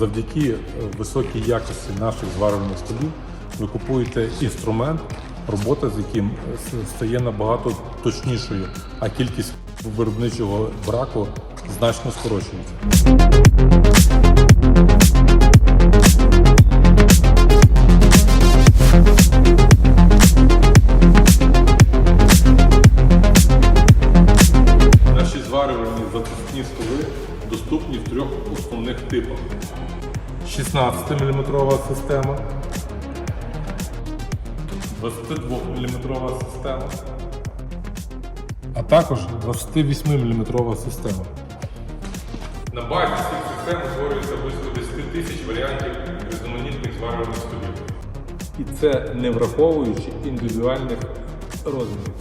завдяки е, високій якості наших зварювальних столів ви купуєте інструмент, робота з яким е, стає набагато точнішою, а кількість виробничого браку значно скорочується. Основних типах. 16-мм система, 22-мм система, а також 28-мм система. На базі цих систем створюється близько 10 тисяч варіантів різноманітних зварювальних столів. І це не враховуючи індивідуальних розмірів.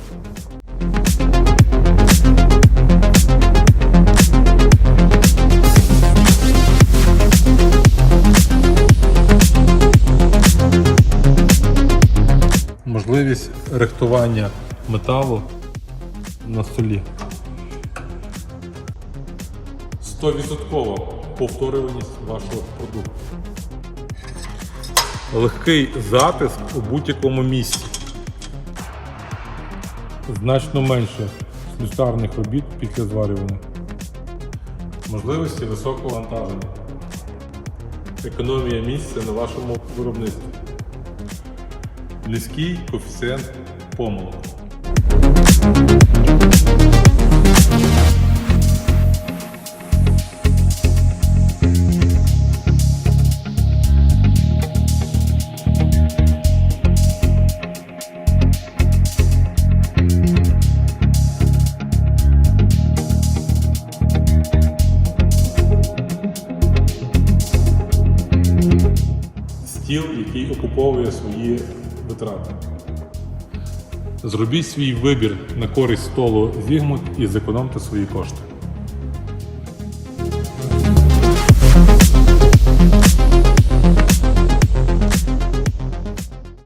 Можливість рихтування металу на столі. 100% повторюваність вашого продукту. Легкий затиск у будь-якому місці. Значно менше слюсарних робіт після зварювання. Можливості високого вантаження. Економія місця на вашому виробництві. Низький коефіцієнт помилок. Стіл, який окуповує свої витрати. Зробіть свій вибір на користь столу Зігмут і зекономте свої кошти.